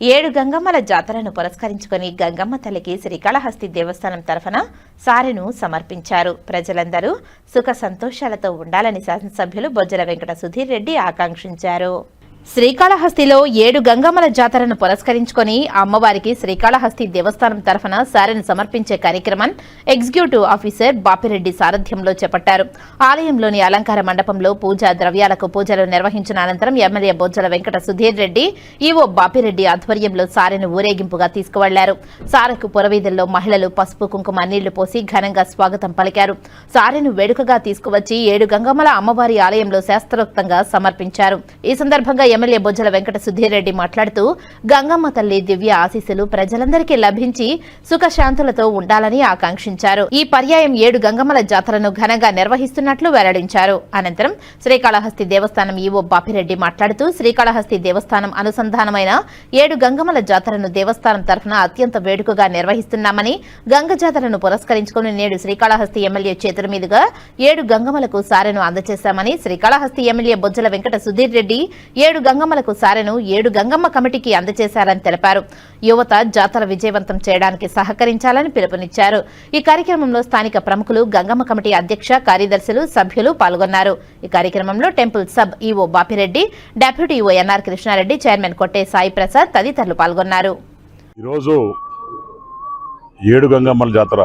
ఏడు గంగమ్మల జాతరను పురస్కరించుకొని గంగమ్మ తల్లికి శ్రీకాళహస్తి దేవస్థానం తరఫున సారెను సమర్పించారు. ప్రజలందరూ సుఖ సంతోషాలతో ఉండాలని శాసనసభ్యులు బొజ్జల వెంకట సుధీర్ రెడ్డి ఆకాంక్షించారు. శ్రీకాళహస్తిలో ఏడు గంగమ్మల జాతరను పురస్కరించుకొని అమ్మవారికి శ్రీకాళహస్తి దేవస్థానం తరఫున సారెను సమర్పించే కార్యక్రమం ఎగ్జిక్యూటివ్ ఆఫీసర్ బాపిరెడ్డి సారథ్యంలో చేపట్టారు. ఆలయంలోని అలంకార మండపంలో పూజా ద్రవ్యాలకు పూజలు నిర్వహించిన అనంతరం ఎమ్మెల్యే బొజ్జల వెంకట సుధీర్ రెడ్డి ఈవో బాపిరెడ్డి ఆధ్వర్యంలో సారెను ఊరేగింపుగా తీసుకువెళ్ళారు. సారకు పురవీధుల్లో మహిళలు పసుపు కుంకుమ నీళ్ళు పోసి ఘనంగా స్వాగతం పలికారు. సారెను వేడుకగా తీసుకువచ్చి ఏడు గంగమ్మల అమ్మవారి ఆలయంలో శాస్త్రోక్తంగా సమర్పించారు. ఈ సందర్భంగా ఎమ్మెల్యే బొజ్జల వెంకట సుధీరెడ్డి మాట్లాడుతూ గంగమ్మ తల్లి దివ్య ఆశీస్సులు ప్రజలందరికీ లభించి సుఖశాంతులతో ఉండాలని ఆకాంక్షించారు. ఈ పర్యాయం ఏడు గంగమ్మల జాతరను ఘనంగా నిర్వహిస్తున్నట్లు వెల్లడించారు. అనంతరం శ్రీకాళహస్తి దేవస్థానం ఈవో బాపిరెడ్డి మాట్లాడుతూ శ్రీకాళహస్తి దేవస్థానం అనుసంధానమైన ఏడు గంగమ్మల జాతరను దేవస్థానం తరఫున అత్యంత వేడుకగా నిర్వహిస్తున్నామని గంగ జాతరను పురస్కరించుకుని నేడు శ్రీకాళహస్తి ఎమ్మెల్యే చేతుల మీదుగా ఏడు గంగమ్మలకు సారెను అందజేశామని శ్రీకాళహస్తి ఎమ్మెల్యే బొజ్జల వెంకట సుధీర్ రెడ్డి ఏడు గంగమ్మలకు సారెను ఏడు గంగమ్మ కమిటీకి అందజేశారని తెలిపారు. యువత జాతర విజయవంతం చేయడానికి సహకరించాలని పిలుపునిచ్చారు. ఈ కార్యక్రమంలో స్థానిక ప్రముఖులు గంగమ్మ కమిటీ అధ్యక్ష కార్యదర్శులు సభ్యులు పాల్గొన్నారు. ఈ కార్యక్రమంలో temple sub EO Bapireddy deputy EO NR Krishnareddy chairman Kotte Sai Prasad తదితరులు పాల్గొన్నారు. ఈరోజు ఏడు గంగమ్మల జాతర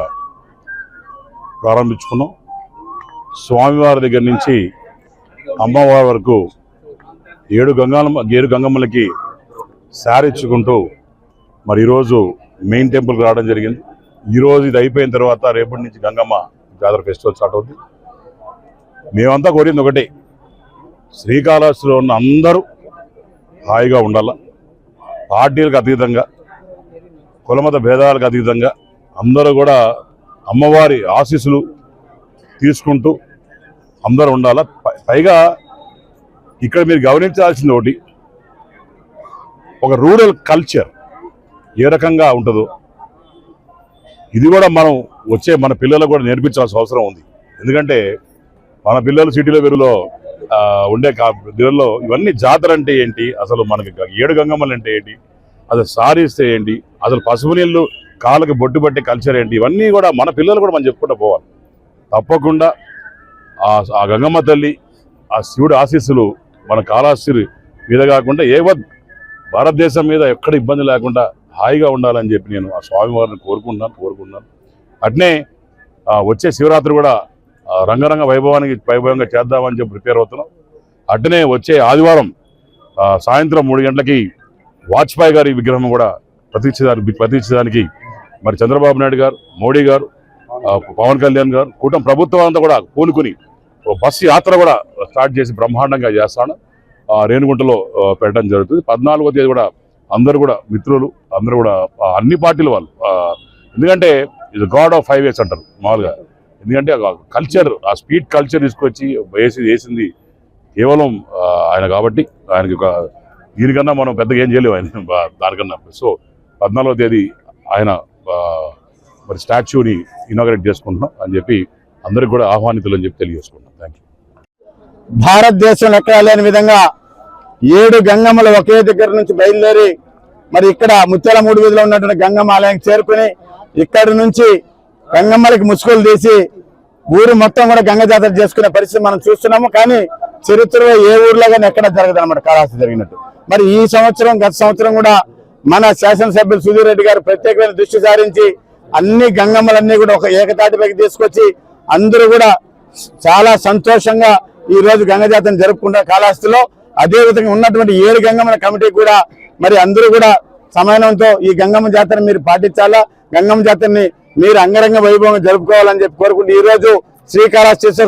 ప్రారంభించుకున్నాం. స్వామివారి దగ్గర నుంచి అమ్మవారి వరకు ఏడు గంగాలమ్మ ఏడు గంగమ్మలకి శారీ ఇచ్చుకుంటూ మరి ఈరోజు మెయిన్ టెంపుల్కి రావడం జరిగింది. ఈరోజు ఇది అయిపోయిన తర్వాత రేపటి నుంచి గంగమ్మ జాతర ఫెస్టివల్ స్టార్ట్ అవుతుంది మేమంతా కోరింది ఒకటే శ్రీకాళహస్తిలో ఉన్న అందరూ హాయిగా ఉండాల పార్టీలకు అతీతంగా కులమత భేదాలకు అతీతంగా అందరూ కూడా అమ్మవారి ఆశీస్సులు తీసుకుంటూ అందరూ ఉండాల. పై- పైగా ఇక్కడ మీరు గమనించాల్సింది ఒకటి. ఒక రూరల్ కల్చర్ ఏ రకంగా ఉంటుందో. ఇది కూడా మనం వచ్చే మన పిల్లలకు కూడా నేర్పించాల్సిన అవసరం ఉంది. ఎందుకంటే మన పిల్లలు సిటీలో వెరులో ఉండే కా- దీనిలో ఇవన్నీ జాతర అంటే ఏంటి? అసలు మనకి ఏడు గంగమ్మలు అంటే ఏంటి? అసలు సారీస్తే ఏంటి? అసలు పసుపు నీళ్ళు కాళ్ళకి బొట్టు పట్టే కల్చర్ ఏంటి? ఇవన్నీ కూడా మన పిల్లలు కూడా మనం చెప్పుకుంటూ పోవాలి. తప్పకుండా ఆ ఆ గంగమ్మ తల్లి ఆ శివుడి ఆశీస్సులు మన కాలాస్తిరి మీద కాకుండా ఏవత్ భారతదేశం మీద ఎక్కడ ఇబ్బంది లేకుండా హాయిగా ఉండాలని చెప్పి నేను ఆ స్వామివారిని కోరుకుంటున్నాను కోరుకుంటున్నాను. అట్నే వచ్చే శివరాత్రి కూడా రంగరంగ వైభవానికి వైభవంగా చేద్దామని చెప్పి ప్రిపేర్ అవుతున్నాం. అట్నే వచ్చే ఆదివారం సాయంత్రం మూడు గంటలకి వాజ్పేయి గారి విగ్రహం కూడా ప్రతిష్ఠించడానికి ప్రతిష్ఠించడానికి మరి చంద్రబాబు నాయుడు గారు మోడీ గారు పవన్ కళ్యాణ్ గారు కూటమి ప్రభుత్వం అంతా కూడా పూనుకుని బస్సు యాత్ర కూడా స్టార్ట్ చేసి బ్రహ్మాండంగా చేస్తాను. ఆ, పెట్టడం జరుగుతుంది. పద్నాలుగో తేదీ కూడా అందరూ కూడా మిత్రులు అందరూ కూడా అన్ని పార్టీల వాళ్ళు ఎందుకంటే ఇది గాడ్ ఆఫ్ హైవేస్ అంటారు మామూలుగా. ఎందుకంటే కల్చర్ ఆ స్పీడ్ కల్చర్ తీసుకొచ్చి వేసి వేసింది కేవలం ఆయన కాబట్టి ఆయనకి ఒక దీనికన్నా మనం పెద్దగా ఏం చేయలేము ఆయన దానికన్నా. సో పద్నాలుగో తేదీ ఆయన మరి స్టాచ్యూని ఇనాగరేట్ చేసుకుంటున్నాం అని చెప్పి అందరికి కూడా ఆహ్వానితులు అని చెప్పి తెలియజేసుకున్నాం థ్యాంక్ యూ భారతదేశంలో ఎక్కడా లేని విధంగా ఏడు గంగమ్మలు ఒకే దగ్గర నుంచి బయలుదేరి మరి ఇక్కడ ముత్యాల మూడు వీధిలో ఉన్నటువంటి గంగమ్మ ఆలయానికి చేరుకుని ఇక్కడి నుంచి గంగమ్మలకి ముసుగులు తీసి ఊరు మొత్తం కూడా గంగ జాతర చేసుకునే పరిస్థితి మనం చూస్తున్నాము. కానీ చరిత్రలో ఏ ఊర్లో కానీ ఎక్కడ జరగదు అనమాట కాళహస్తి జరిగినట్టు. మరి ఈ సంవత్సరం గత సంవత్సరం కూడా మన శాసనసభ్యులు సుధీర్ రెడ్డి గారు ప్రత్యేకమైన దృష్టి సారించి అన్ని గంగమ్మలన్నీ కూడా ఒక ఏకతాటిపైకి తీసుకొచ్చి అందరూ కూడా చాలా సంతోషంగా ఈ రోజు గంగ జాతరను జరుపుకుంటారు కాళహస్తిలో. అదేవిధంగా ఉన్నటువంటి ఏడు గంగమ్మల కమిటీ కూడా మరి అందరూ కూడా సమయంతో ఈ గంగమ్మ జాతర మీరు పాటించాలా? గంగమ్మ జాతరని మీరు అంగరంగ వైభవంగా జరుపుకోవాలని చెప్పి కోరుకుంటూ ఈ రోజు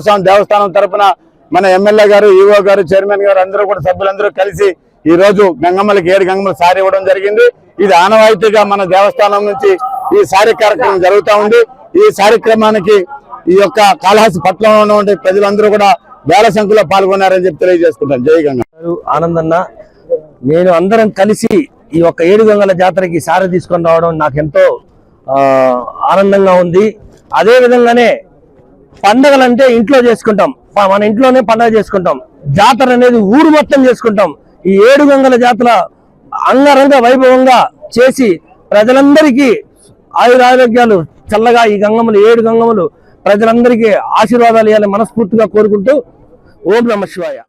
స్వామి దేవస్థానం తరపున మన ఎమ్మెల్యే గారు ఈఓ గారు చైర్మన్ గారు అందరూ కూడా సభ్యులందరూ కలిసి ఈ రోజు గంగమ్మలకి ఏడు గంగమ్మలు సారి ఇవ్వడం జరిగింది. ఇది ఆనవాయితీగా మన దేవస్థానం నుంచి ఈ సారి కార్యక్రమం జరుగుతూ ఉంది. ఈ కార్యక్రమానికి ఈ యొక్క కాళహస్తి పట్టణంలో ఉన్నటువంటి ప్రజలందరూ కూడా వేల సంఖ్యలో పాల్గొన్నారని చెప్పి తెలియజేసుకుంటాను జై ఆనందన్న నేను అందరం కలిసి ఈ యొక్క ఏడు గంగల జాతరకి సార తీసుకొని రావడం నాకు ఎంతో ఆనందంగా ఉంది. అదే విధంగానే పండగలు అంటే ఇంట్లో చేసుకుంటాం. మన ఇంట్లోనే పండగ చేసుకుంటాం. జాతర అనేది ఊరు మొత్తం చేసుకుంటాం. ఈ ఏడు గంగల జాతర అంగరంగ వైభవంగా చేసి ప్రజలందరికీ ఆయురారోగ్యాలు చల్లగా ఈ గంగములు ఏడు గంగములు ప్రజలందరికీ ఆశీర్వాదాలు ఇవ్వాలని మనస్ఫూర్తిగా కోరుకుంటూ ఓం నమ శివాయ.